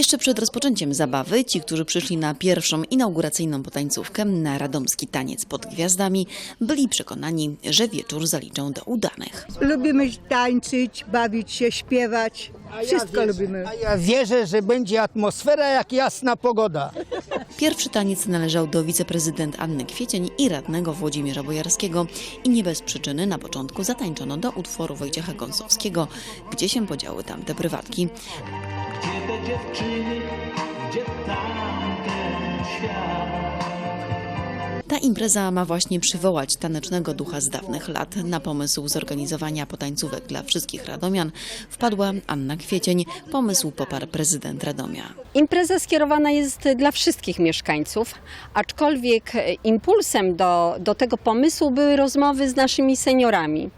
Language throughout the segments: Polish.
Jeszcze przed rozpoczęciem zabawy ci, którzy przyszli na pierwszą inauguracyjną potańcówkę na radomski taniec pod gwiazdami, byli przekonani, że wieczór zaliczą do udanych. Lubimy tańczyć, bawić się, śpiewać. Wszystko lubimy. A ja wierzę, że będzie atmosfera jak jasna pogoda. Pierwszy taniec należał do wiceprezydent Anny Kwiecień i radnego Włodzimierza Bojarskiego i nie bez przyczyny na początku zatańczono do utworu Wojciecha Gąsowskiego, gdzie się podziały tamte prywatki. Gdzie te dziewczyny, gdzie tamten świat? Ta impreza ma właśnie przywołać tanecznego ducha z dawnych lat. Na pomysł zorganizowania potańcówek dla wszystkich radomian wpadła Anna Kwiecień. Pomysł poparł prezydent Radomia. Impreza skierowana jest dla wszystkich mieszkańców, aczkolwiek impulsem do, do tego pomysłu były rozmowy z naszymi seniorami,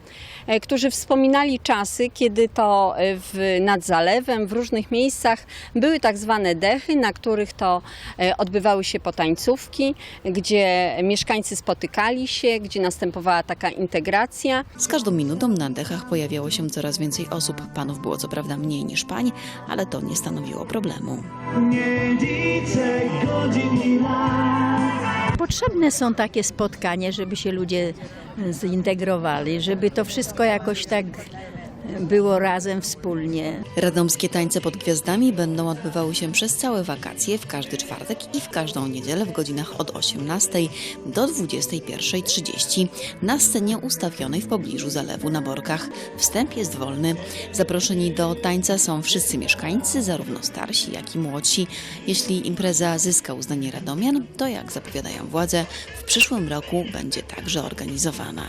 którzy wspominali czasy, kiedy to e, w, nad zalewem, w różnych miejscach były tak zwane dechy, na których to e, odbywały się potańcówki, gdzie mieszkańcy spotykali się, gdzie następowała taka integracja. Z każdą minutą na dechach pojawiało się coraz więcej osób. Panów było co prawda mniej niż pań, ale to nie stanowiło problemu. Nie liczę godzin i lat. Potrzebne są takie spotkania, żeby się ludzie zintegrowali, żeby to wszystko jakoś tak było razem wspólnie. Radomskie tańce pod gwiazdami będą odbywały się przez całe wakacje w każdy czwartek i w każdą niedzielę w godzinach od 18 do 21.30 na scenie ustawionej w pobliżu zalewu na Borkach. Wstęp jest wolny. Zaproszeni do tańca są wszyscy mieszkańcy, zarówno starsi, jak i młodsi. Jeśli impreza zyska uznanie Radomian, to jak zapowiadają władze, w przyszłym roku będzie także organizowana.